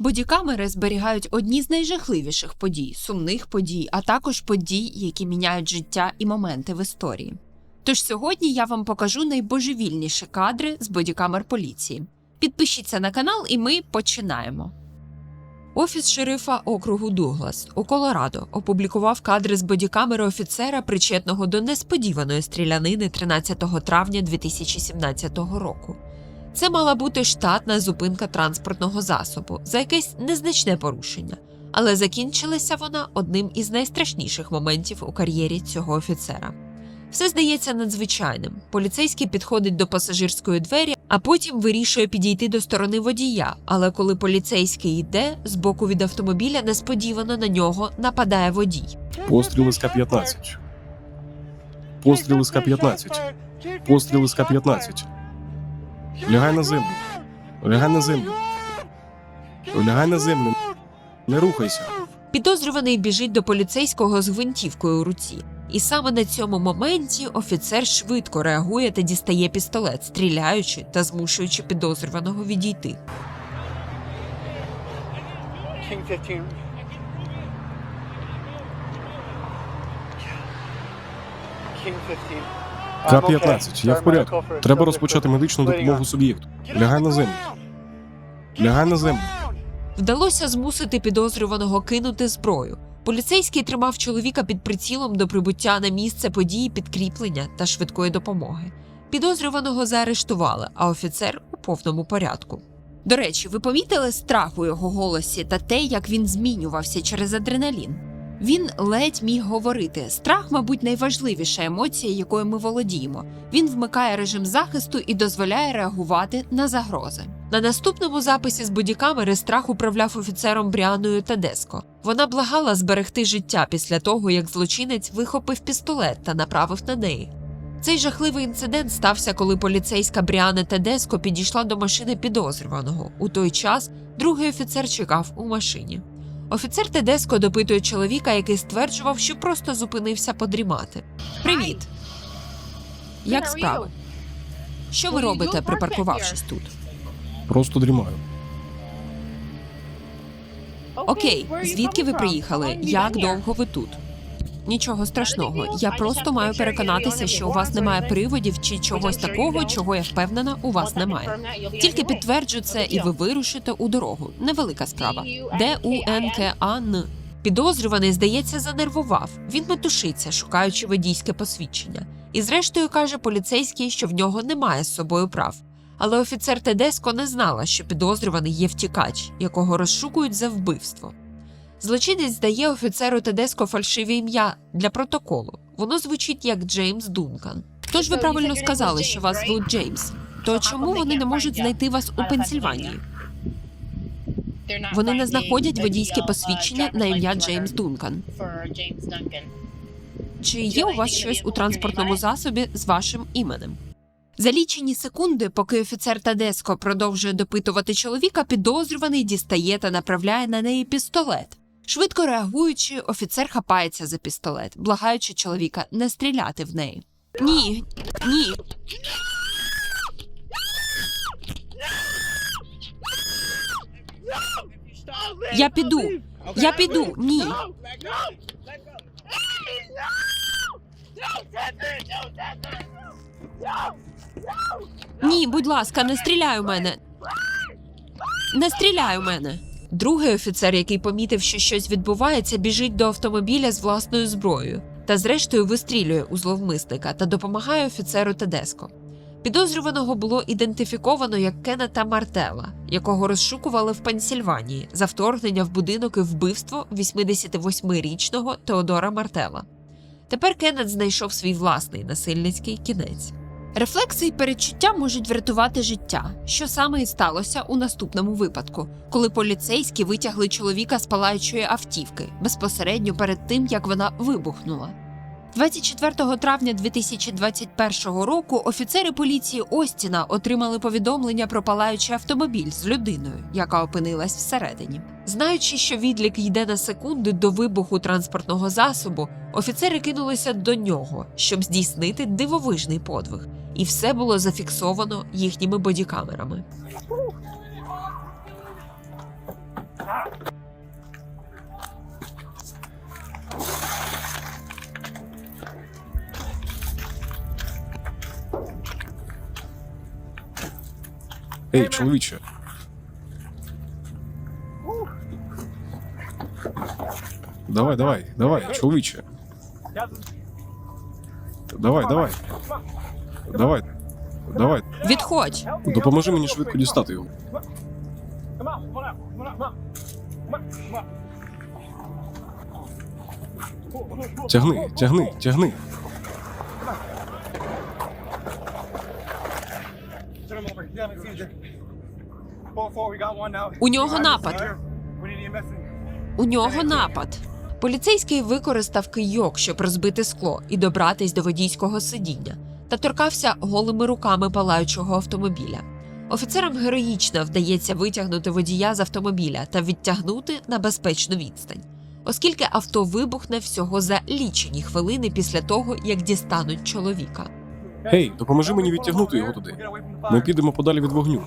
Бодікамери зберігають одні з найжахливіших подій, сумних подій, а також подій, які міняють життя і моменти в історії. Тож сьогодні я вам покажу найбожевільніші кадри з бодікамер поліції. Підпишіться на канал, і ми починаємо. Офіс шерифа округу Дуглас у Колорадо опублікував кадри з бодікамери офіцера, причетного до несподіваної стрілянини 13 травня 2017 року. Це мала бути штатна зупинка транспортного засобу за якесь незначне порушення, але закінчилася вона одним із найстрашніших моментів у кар'єрі цього офіцера. Все здається надзвичайним. Поліцейський підходить до пасажирської двері, а потім вирішує підійти до сторони водія. Але коли поліцейський йде, з боку від автомобіля несподівано на нього нападає водій. Постріли з К-15. Постріли з К-15. Постріли з К-15. Лягай на землю. Лягай на землю. Лягай на землю. Не рухайся. Підозрюваний біжить до поліцейського з гвинтівкою у руці. І саме на цьому моменті офіцер швидко реагує та дістає пістолет, стріляючи та змушуючи підозрюваного відійти. King 15. King 15. К-15. Я в порядку. Треба розпочати медичну допомогу суб'єкту. Лягай на землю. Лягай на землю. Вдалося змусити підозрюваного кинути зброю. Поліцейський тримав чоловіка під прицілом до прибуття на місце події підкріплення та швидкої допомоги. Підозрюваного заарештували, а офіцер у повному порядку. До речі, ви помітили страх у його голосі та те, як він змінювався через адреналін? Він ледь міг говорити. Страх, мабуть, найважливіша емоція, якою ми володіємо. Він вмикає режим захисту і дозволяє реагувати на загрози. На наступному записі з бодікамери страх управляв офіцером Бріаною Тедеско. Вона благала зберегти життя після того, як злочинець вихопив пістолет та направив на неї. Цей жахливий інцидент стався, коли поліцейська Бріана Тедеско підійшла до машини підозрюваного. У той час другий офіцер чекав у машині. Офіцер Тедеско допитує чоловіка, який стверджував, що просто зупинився подрімати. Привіт! Як справи? Що ви робите, припаркувавшись тут? Просто дрімаю. Окей, звідки ви приїхали? Як довго ви тут? Нічого страшного. Я просто маю переконатися, що у вас немає приводів чи чогось такого, чого я впевнена, у вас немає. Тільки підтверджу це, і ви вирушите у дорогу. Невелика справа. Д У. Підозрюваний, здається, занервував. Він метушиться, шукаючи водійське посвідчення. І зрештою каже поліцейський, що в нього немає з собою прав. Але офіцер Тедеско не знала, що підозрюваний є втікач, якого розшукують за вбивство. Злочинець дає офіцеру Тедеско фальшиве ім'я для протоколу. Воно звучить як Джеймс Дункан. Тож ви правильно сказали, що вас звуть Джеймс. То чому вони не можуть знайти вас у Пенсільванії? Вони не знаходять водійське посвідчення на ім'я Джеймс Дункан. Чи є у вас щось у транспортному засобі з вашим іменем? За лічені секунди, поки офіцер Тадеско продовжує допитувати чоловіка, підозрюваний дістає та направляє на неї пістолет. Швидко реагуючи, офіцер хапається за пістолет, благаючи чоловіка не стріляти в неї. Ні, ні. Я піду. Я піду. Ні. Ні, будь ласка, не стріляй у мене. Не стріляй у мене. Другий офіцер, який помітив, що щось відбувається, біжить до автомобіля з власною зброєю та, зрештою, вистрілює у зловмисника та допомагає офіцеру Тедеско. Підозрюваного було ідентифіковано як Кеннета Мартела, якого розшукували в Пенсільванії за вторгнення в будинок і вбивство 88-річного Теодора Мартела. Тепер Кеннет знайшов свій власний насильницький кінець. Рефлекси і передчуття можуть врятувати життя, що саме і сталося у наступному випадку, коли поліцейські витягли чоловіка з палаючої автівки безпосередньо перед тим, як вона вибухнула. 24 травня 2021 року офіцери поліції Остіна отримали повідомлення про палаючий автомобіль з людиною, яка опинилась всередині. Знаючи, що відлік йде на секунди до вибуху транспортного засобу, офіцери кинулися до нього, щоб здійснити дивовижний подвиг, і все було зафіксовано їхніми бодікамерами. Ей, чоловіче. Давай, давай, давай, чоловіче. Давай, давай. Давай. Давай. Відходь! Допоможи мені швидко дістати його. Тягни, тягни, тягни. У нього напад. У нього напад. Поліцейський використав кийок, щоб розбити скло і добратись до водійського сидіння, та торкався голими руками палаючого автомобіля. Офіцерам героїчно вдається витягнути водія з автомобіля та відтягнути на безпечну відстань, оскільки авто вибухне всього за лічені хвилини після того, як дістануть чоловіка. Гей, допоможи мені відтягнути його туди. Ми підемо подалі від вогню.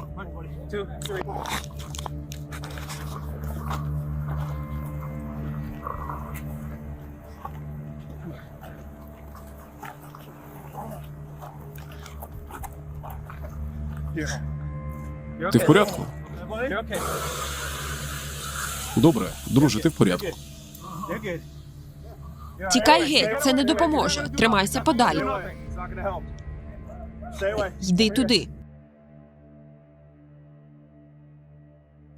Ти в порядку? Добре, друже, ти в порядку. Тікай геть, це не допоможе. Тримайся подалі. Йди туди.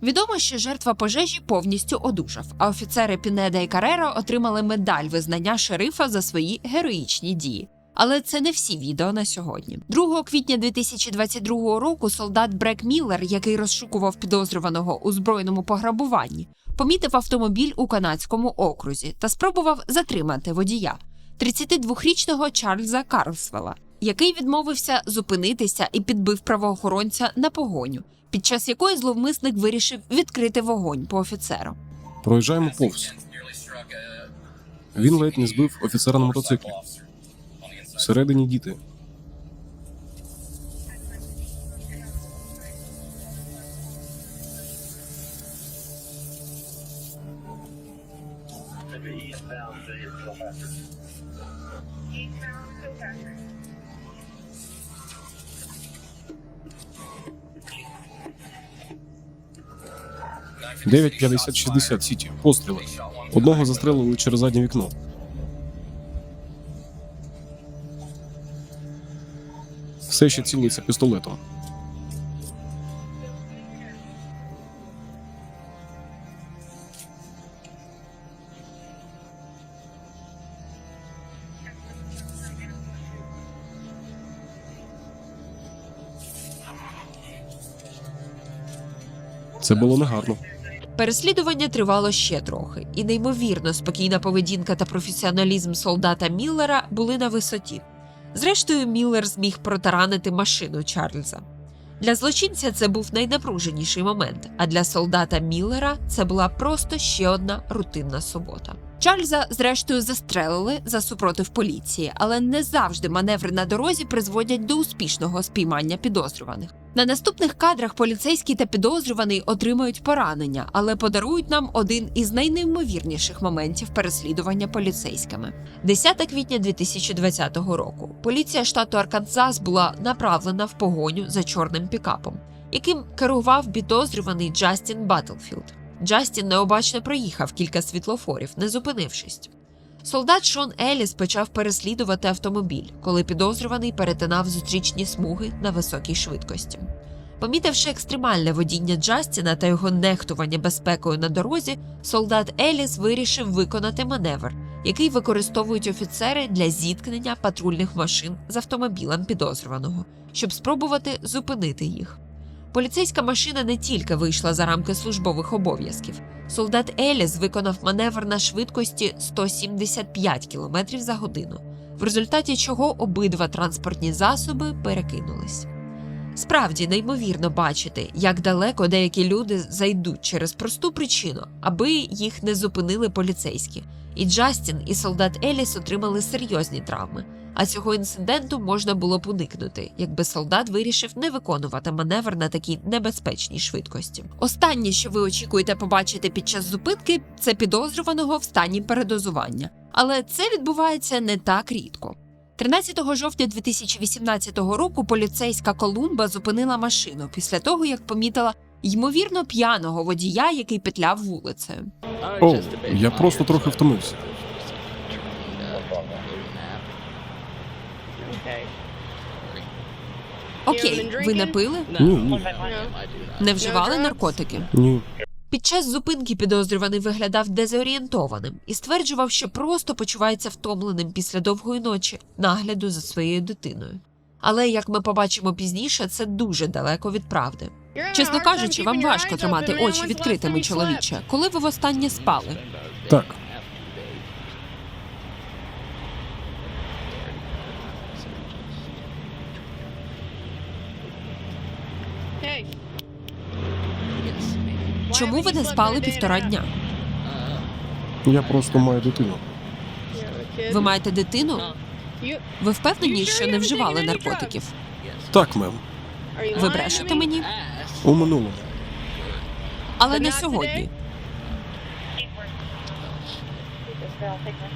Відомо, що жертва пожежі повністю одужав, а офіцери Пінеда і Кареро отримали медаль визнання шерифа за свої героїчні дії. Але це не всі відео на сьогодні. 2 квітня 2022 року солдат Брек Міллер, який розшукував підозрюваного у збройному пограбуванні, помітив автомобіль у канадському окрузі та спробував затримати водія 32-річного Чарльза Карлсвела, який відмовився зупинитися і підбив правоохоронця на погоню, під час якої зловмисник вирішив відкрити вогонь по офіцеру. Проїжджаємо повз. Він ледь не збив офіцера на мотоциклі. Всередині діти. Дев'ять п'ятдесят шістдесят сіті. Постріли. Одного застрелили через заднє вікно. Все ще цілиться пістолетом. Це було негарно. Переслідування тривало ще трохи, і неймовірно спокійна поведінка та професіоналізм солдата Міллера були на висоті. Зрештою, Міллер зміг протаранити машину Чарльза. Для злочинця це був найнапруженіший момент, а для солдата Міллера це була просто ще одна рутинна субота. Чарльза, зрештою, застрелили за супротив поліції, але не завжди маневри на дорозі призводять до успішного спіймання підозрюваних. На наступних кадрах поліцейський та підозрюваний отримають поранення, але подарують нам один із найнеймовірніших моментів переслідування поліцейськими. 10 квітня 2020 року поліція штату Арканзас була направлена в погоню за чорним пікапом, яким керував підозрюваний Джастін Баттлфілд. Джастін необачно проїхав кілька світлофорів, не зупинившись. Солдат Шон Еліс почав переслідувати автомобіль, коли підозрюваний перетинав зустрічні смуги на високій швидкості. Помітивши екстремальне водіння Джастіна та його нехтування безпекою на дорозі, солдат Еліс вирішив виконати маневр, який використовують офіцери для зіткнення патрульних машин з автомобілем підозрюваного, щоб спробувати зупинити їх. Поліцейська машина не тільки вийшла за рамки службових обов'язків. Солдат Еліс виконав маневр на швидкості 175 км за годину, в результаті чого обидва транспортні засоби перекинулись. Справді неймовірно бачити, як далеко деякі люди зайдуть через просту причину, аби їх не зупинили поліцейські. І Джастін, і солдат Еліс отримали серйозні травми. А цього інциденту можна було б уникнути, якби солдат вирішив не виконувати маневр на такій небезпечній швидкості. Останнє, що ви очікуєте побачити під час зупинки, це підозрюваного в стані передозування. Але це відбувається не так рідко. 13 жовтня 2018 року поліцейська Колумба зупинила машину після того, як помітила ймовірно п'яного водія, який петляв вулицею. О, я просто трохи втомився. Окей, ви не пили? Ні, ні, Не вживали наркотики? ні. Під час зупинки підозрюваний виглядав дезорієнтованим і стверджував, що просто почувається втомленим після довгої ночі нагляду за своєю дитиною. Але як ми побачимо пізніше, це дуже далеко від правди. Чесно кажучи, вам важко тримати очі відкритими, чоловіче. Коли ви востаннє спали? Так, Чому ви не спали півтора дня? я просто маю дитину. Ви маєте дитину? Ви впевнені, що не вживали наркотиків? Так, мем, Ви брешете мені? у минулому. Але не сьогодні.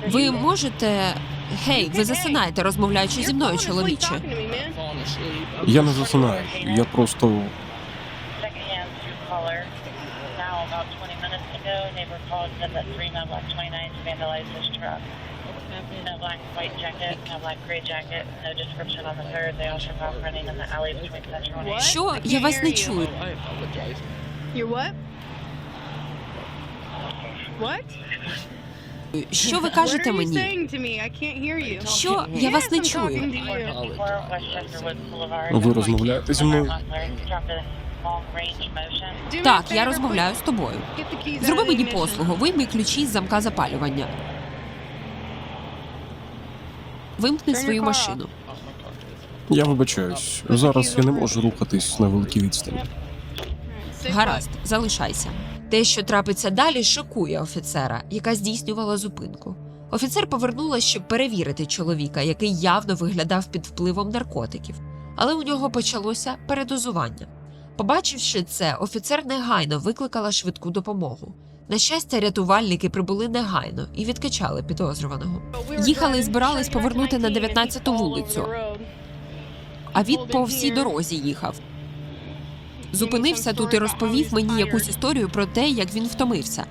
Ви можете. Гей, ви засинаєте, розмовляючи зі мною, чоловіче. Я не засинаю. Я просто neighbor called said that three men black 29s vandalized his truck. No black white jacket, no black gray jacket, no description on the third. They also found running in the alley between Central and What? Що? Я вас не чую. You're what? What? Що ви What кажете are you мені? saying to me? I can't hear you. Що? Я вас не Yes, I'm чую. talking to you. 454 Westchester Woods Boulevard. Ви розмовляєте зі мною? Так, я розмовляю з тобою. Зроби мені послугу, вийми ключі з замка запалювання. Вимкни свою машину. я вибачаюсь. Зараз я не можу рухатись на великій відстані. Гаразд, залишайся. Те, що трапиться далі, шокує офіцера, яка здійснювала зупинку. Офіцер повернула, щоб перевірити чоловіка, який явно виглядав під впливом наркотиків, але у нього почалося передозування. Побачивши це, офіцер негайно викликала швидку допомогу. На щастя, рятувальники прибули негайно і відкачали підозрюваного. Їхали і збирались повернути на right 19 19-ту and keep all over вулицю. А він по всій дорозі їхав. Зупинився тут і розповів мені якусь історію про те, як він втомився.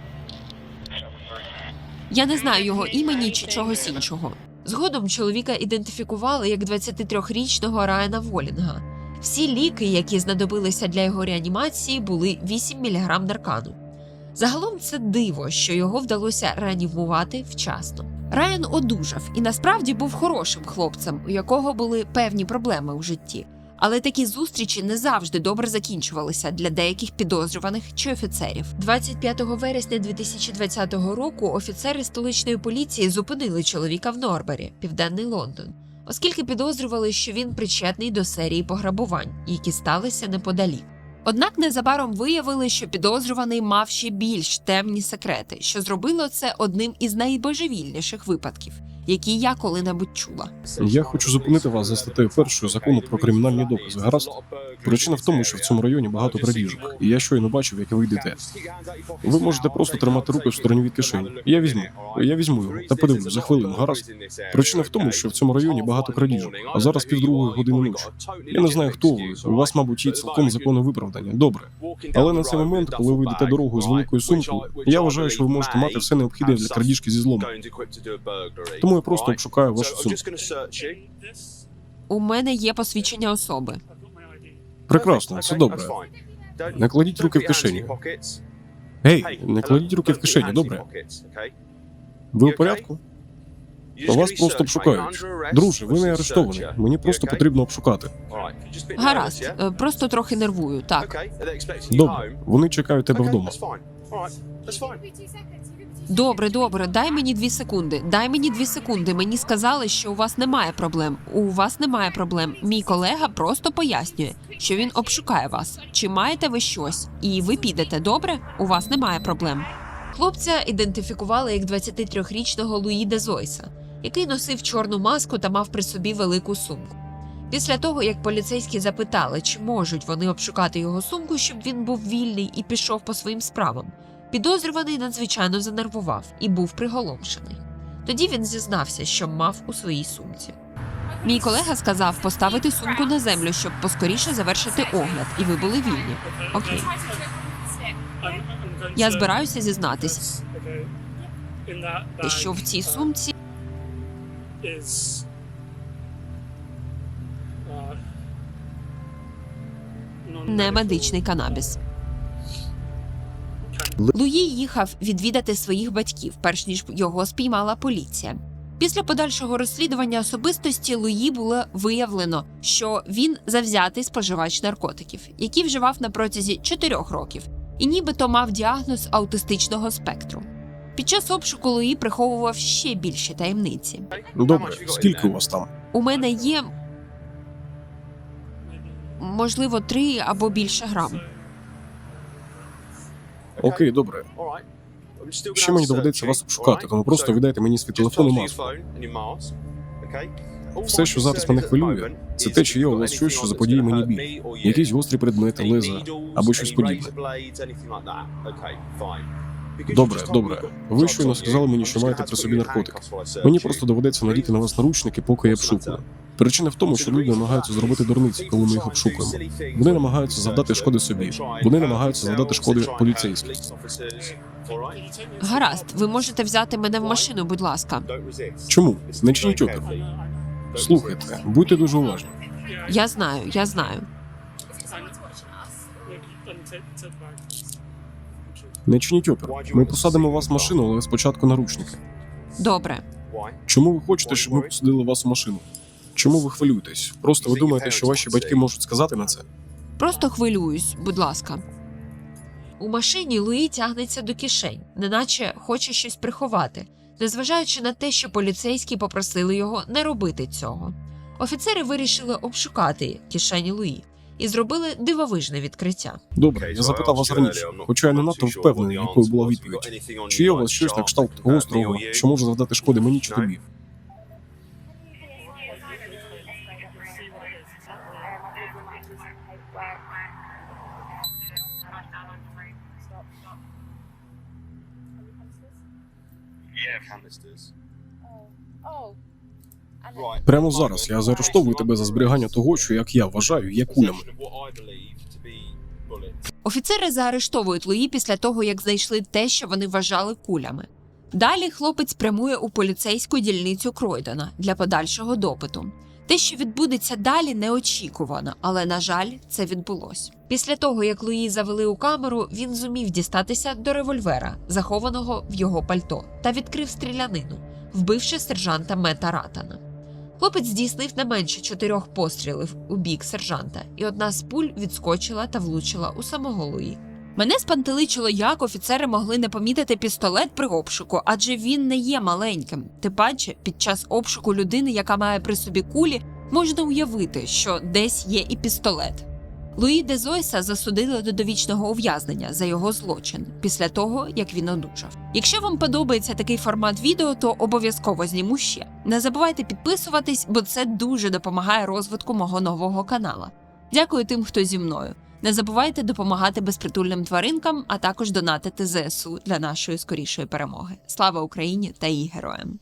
Я не знаю його імені чи чогось іншого. Згодом чоловіка ідентифікували як 23-річного Райана Волінга. Всі ліки, які знадобилися для його реанімації, були 8 мг наркану. Загалом це диво, що його вдалося реанімувати вчасно. Райан одужав і насправді був хорошим хлопцем, у якого були певні проблеми у житті. Але такі зустрічі не завжди добре закінчувалися для деяких підозрюваних чи офіцерів. 25 вересня 2020 року офіцери столичної поліції зупинили чоловіка в Норбері, південний Лондон, оскільки підозрювали, що він причетний до серії пограбувань, які сталися неподалік. Однак незабаром виявили, що підозрюваний мав ще більш темні секрети, що зробило це одним із найбожевільніших випадків, які я коли-небудь чула. Я хочу зупинити вас за статтею першою закону про кримінальні докази. Гаразд? Причина в тому, що в цьому районі багато крадіжок, і я щойно бачив, як ви йдете. Ви можете просто тримати руки в стороні від кишені. Я візьму. Я візьму його та подивлюсь за хвилину. Гаразд? Причина в тому, що в цьому районі багато крадіжок, а зараз півдругої години ночі. Я не знаю, хто ви. У вас, мабуть, є цілком законне виправдання. Добре. Але на цей момент, коли ви йдете дорогою з великою сумкою, я вважаю, що ви можете мати все необхідне для крадіжки зі злому. Тому я просто обшукаю вашу сумку. У мене є посвідчення особи. Прекрасно, це добре. Не кладіть руки в кишені. Гей, не кладіть руки в кишені, добре? Ви у порядку? Вас просто обшукають. Друже, ви не арештовані. Мені просто потрібно обшукати. Гаразд, е, просто трохи нервую. Так, Добре, вони чекають тебе вдома. Добре, добре, дай мені дві секунди. Дай мені дві секунди. Мені сказали, що у вас немає проблем. У вас немає проблем. Мій колега просто пояснює, що він обшукає вас. Чи маєте ви щось? І ви підете, добре? У вас немає проблем. Хлопця ідентифікували як 23-річного Луї де Зойса, який носив чорну маску та мав при собі велику сумку. Після того, як поліцейські запитали, чи можуть вони обшукати його сумку, щоб він був вільний і пішов по своїм справам, підозрюваний надзвичайно занервував і був приголомшений. Тоді він зізнався, що мав у своїй сумці. Мій колега сказав поставити сумку на землю, щоб поскоріше завершити огляд, і ви були вільні. Окей. Я збираюся зізнатись, що в цій сумці не медичний канабіс. Луї їхав відвідати своїх батьків, перш ніж його спіймала поліція. Після подальшого розслідування особистості Луї було виявлено, що він завзятий споживач наркотиків, який вживав на протязі 4 років, і нібито мав діагноз аутистичного спектру. Під час обшуку Луї приховував ще більші таємниці. Добре, скільки у вас там? У мене є можливо три або більше грам. Окей, добре. Ще мені доведеться вас обшукати, тому просто віддайте мені свій телефон і маску. Все, що зараз мене хвилює, це те, чи є у вас щось, що заподіє мені біль. Якісь гострі предмети, леза або щось подібне. Добре, добре. Ви щойно сказали мені, що маєте при собі наркотики. Мені просто доведеться надіти на вас наручники, поки я обшукую. Причина в тому, що люди намагаються зробити дурниці, коли ми їх обшукуємо. Вони намагаються завдати шкоди собі. Вони намагаються завдати шкоди поліцейським. Гаразд, ви можете взяти мене в машину, будь ласка. Чому? Не чиніть опір. Слухайте, будьте дуже уважні. Я знаю, я знаю. Не чиніть опір. Ми посадимо вас в машину, але спочатку наручники. Добре. Чому ви хочете, щоб ми посадили вас в машину? Чому ви хвилюєтесь? Просто ви думаєте, що ваші батьки можуть сказати на це? Просто хвилююсь, будь ласка. У машині Луї тягнеться до кишень, неначе хоче щось приховати, незважаючи на те, що поліцейські попросили його не робити цього. Офіцери вирішили обшукати кишені Луї і зробили дивовижне відкриття. Добре, я запитав вас раніше, хоча я не надто впевнений, якою була відповідь. Чи є у вас щось на кшталт гострого, що може завдати шкоди мені чи тобі? Прямо зараз я заарештовую тебе за зберігання того, що як я вважаю, є кулями. Офіцери заарештовують Луї після того, як знайшли те, що вони вважали кулями. Далі хлопець прямує у поліцейську дільницю Кройдена для подальшого допиту. Те, що відбудеться далі, неочікувано, але на жаль, це відбулось. Після того, як Луї завели у камеру, він зумів дістатися до револьвера, захованого в його пальто, та відкрив стрілянину, вбивши сержанта Мета Ратана. Хлопець здійснив не менше чотирьох пострілів у бік сержанта, і одна з пуль відскочила та влучила у самого Луї. Мене спантеличило, як офіцери могли не помітити пістолет при обшуку, адже він не є маленьким. Тим паче, під час обшуку людини, яка має при собі кулі, можна уявити, що десь є і пістолет. Луї де Зойса засудили до довічного ув'язнення за його злочин після того, як він одужав. Якщо вам подобається такий формат відео, то обов'язково зніму ще. Не забувайте підписуватись, бо це дуже допомагає розвитку мого нового канала. Дякую тим, хто зі мною. Не забувайте допомагати безпритульним тваринкам, а також донатити ЗСУ для нашої скорішої перемоги. Слава Україні та її героям!